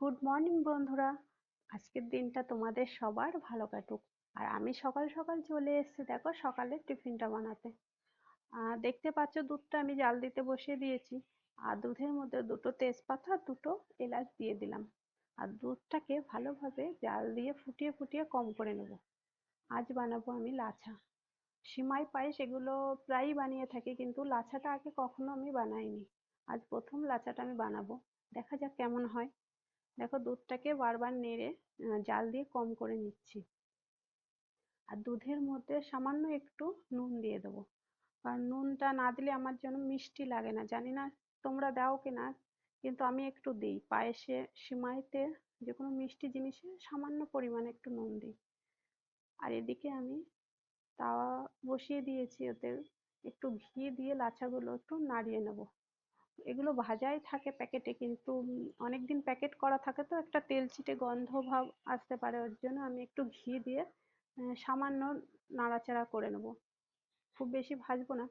Good morning বন্ধুরা। আজকের দিনটা তোমাদের সবার ভালো কাটুক। আর আমি সকাল সকাল চলে এসেছি, দেখো সকালের টিফিনটা বানাতে। দেখতে পাচ্ছ দুধটা আমি জাল দিতে বসিয়ে দিয়েছি। আর দুধের মধ্যে দুটো তেজপাতা, দুটো এলাচ দিয়ে দিলাম। আর দুধটাকে ভালোভাবে জাল দিয়ে ফুটিয়ে ফুটিয়ে কম করে নেব। আজ বানাবো আমি লাছা। সিমাই পায়েস এগুলো প্রায়ই বানিয়ে থাকি, কিন্তু লাছাটা আগে কখনো আমি বানাইনি। আজ প্রথম লাচাটা আমি বানাবো। দেখা যাক কেমন হয়। দেখো দুধটাকে বারবার নেড়ে জাল দিয়ে কম করে নিচ্ছি। আর দুধের মধ্যে সামান্য একটু নুন দিয়ে দেবো। কারণ নুনটা না দিলে আমার যেন মিষ্টি লাগে না। জানি না তোমরা দাও কিনা কিন্তু আমি একটু দিই। পায়েসে সিমাইতে যে কোনো মিষ্টি জিনিসে সামান্য পরিমাণে একটু নুন দিই। আর এদিকে আমি তাওয়া বসিয়ে দিয়েছি, ওতে একটু ঘি দিয়ে লাচ্ছাগুলো একটু নাড়িয়ে নেব। এগুলো ভাজাই থাকে প্যাকেটে কিন্তু অনেকদিন প্যাকেট করা থাকে তো একটা তেলচিটে গন্ধ ভাব আসতে পারে ওর জন্য। আমি একটু ঘি দিয়ে সামান্য নাড়াচাড়া করে নেব। খুব বেশি ভাজবো না।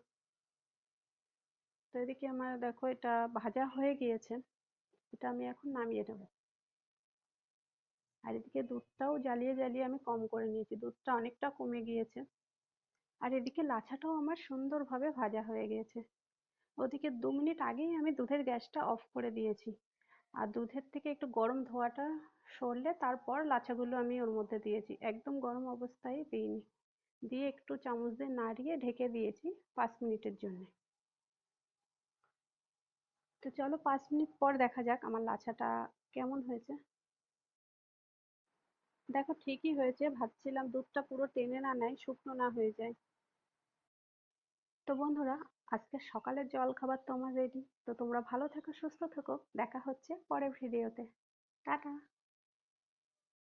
তো এদিকে আমার দেখো এটা ভাজা হয়ে গিয়েছে। এটা আমি এখন নামিয়ে নেব। আর এদিকে দুধটাও জ্বালিয়ে জ্বালিয়ে আমি কম করে নিয়েছি। দুধটা অনেকটা কমে গিয়েছে। আর এদিকে লাছাটাও আমার সুন্দরভাবে ভাজা হয়ে গিয়েছে। ওদিকে দু মিনিট আগেই আমি দুধের গ্যাসটা অফ করে দিয়েছি। আর দুধের থেকে একটু গরম ধোঁয়াটা সরলে তারপর লাছাগুলো আমি ওর মধ্যে দিয়েছি। একদম গরম অবস্থায় দিইনি। দিয়ে একটু চামচ দিয়ে নাড়িয়ে ঢেকে দিয়েছি পাঁচ মিনিটের জন্য। তো চলো পাঁচ মিনিট পর দেখা যাক আমার লাছাটা কেমন হয়েছে। দেখো ঠিকই হয়েছে, ভাবছিলাম দুধটা পুরো টেনে না নেয়, শুকনো না হয়ে যায়। তো বন্ধুরা, আজকে সকালের জলখাবার তো আমার রেডি তো তোমরা ভালো থেকো, সুস্থ থেকো। দেখা হচ্ছে পরের ভিডিওতে টাটা।